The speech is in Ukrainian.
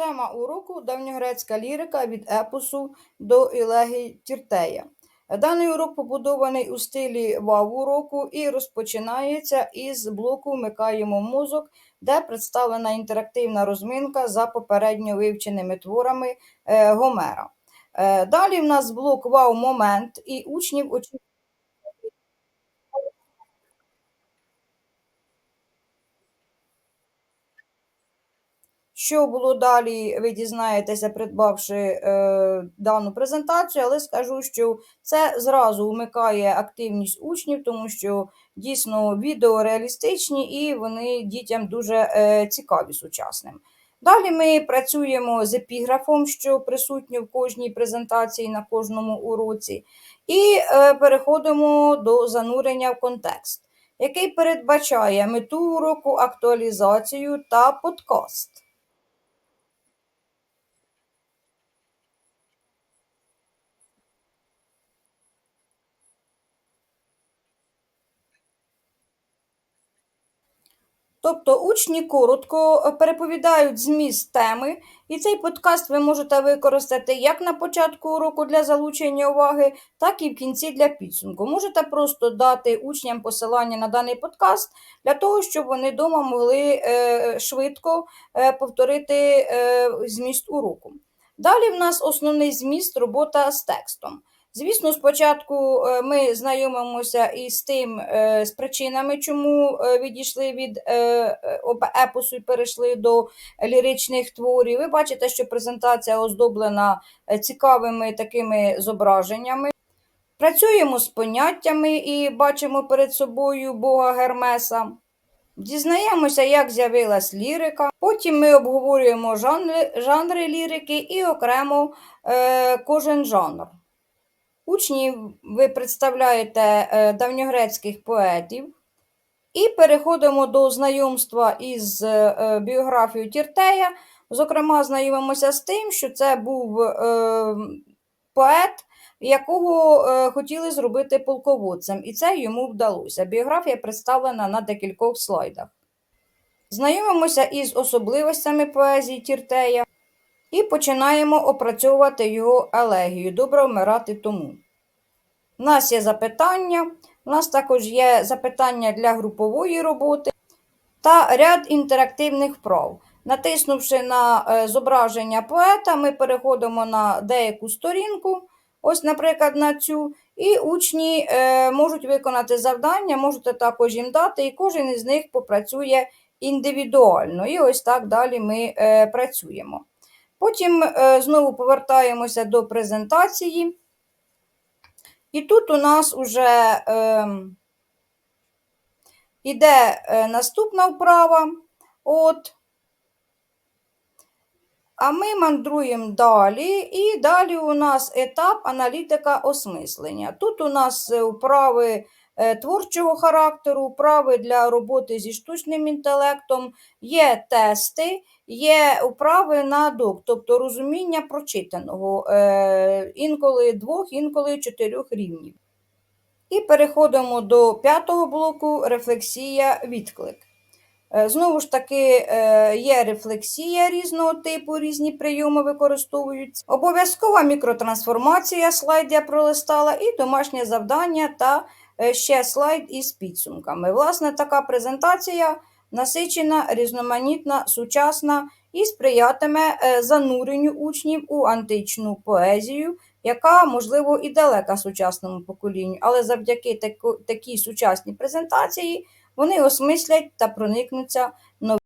Тема уроку давньогрецька лірика від епосу до Ілегії Тіртея. Даний урок побудований у стилі вау-уроку і розпочинається із блоку Вмикаємо мозок, де представлена інтерактивна розминка за попередньо вивченими творами е, Гомера. Е, Далі в нас блок вау-момент, і учнів очікує. Що було далі, ви дізнаєтеся, придбавши е, дану презентацію, але скажу, що це зразу вмикає активність учнів, тому що дійсно відео реалістичні і вони дітям дуже е, цікаві сучасним. Далі ми працюємо з епіграфом, що присутньо в кожній презентації на кожному уроці, і е, переходимо до занурення в контекст, який передбачає мету уроку, актуалізацію та подкаст. Тобто учні коротко е, переповідають зміст теми, і цей подкаст ви можете використати як на початку уроку для залучення уваги, так і в кінці для підсумку. Можете просто дати учням посилання на даний подкаст для того, щоб вони вдома могли е, швидко е, повторити зміст уроку. Далі в нас основний зміст робота з текстом. Звісно, спочатку е, ми знайомимося із тим, е, з причинами, чому е, відійшли від епосу і перейшли до ліричних творів. Ви бачите, що презентація оздоблена цікавими такими зображеннями. Працюємо з поняттями і бачимо перед собою Бога Гермеса. Дізнаємося, як з'явилась лірика. Потім ми обговорюємо жанри, жанри лірики і окремо е, кожен жанр. Учні ви представляєте е, давньогрецьких поетів. І переходимо до знайомства із е, біографією Тіртея. Зокрема, знайомимося з тим, що це був е, поет, якого хотіли зробити полководцем, і це йому вдалося. Біографія представлена на декількох слайдах. Знайомимося із особливостями поезії Тіртея. І починаємо опрацьовувати його елегію. Добре вмирати тому. У нас є запитання, у нас також є запитання для групової роботи та ряд інтерактивних вправ. Натиснувши на е, зображення поета, ми переходимо на деяку сторінку, ось, наприклад, на цю, і учні е, можуть виконати завдання, можете також їм дати, і кожен із них попрацює індивідуально. І ось так далі ми е, працюємо. Потім е, знову повертаємося до презентації. І тут у нас вже е, іде е, наступна вправа. От. А ми мандруємо далі, і далі у нас етап аналітика осмислення. Тут у нас вправи Е, творчого характеру, вправи для роботи зі штучним інтелектом, є тести, є вправи на док, тобто розуміння прочитаного, е, інколи двох, інколи чотирьох рівнів. І переходимо до п'ятого блоку рефлексія відклик. Е, знову ж таки, є рефлексія різного типу, різні прийоми використовуються. Обов'язкова мікротрансформація, слайд я пролистала, і домашнє завдання та Е, ще слайд із підсумками. Власне, така презентація насичена, різноманітна, сучасна і сприятиме е, зануренню учнів у античну поезію, яка, можливо, і далека сучасному поколінню, але завдяки такій сучасній презентації вони осмислять та проникнуться новими.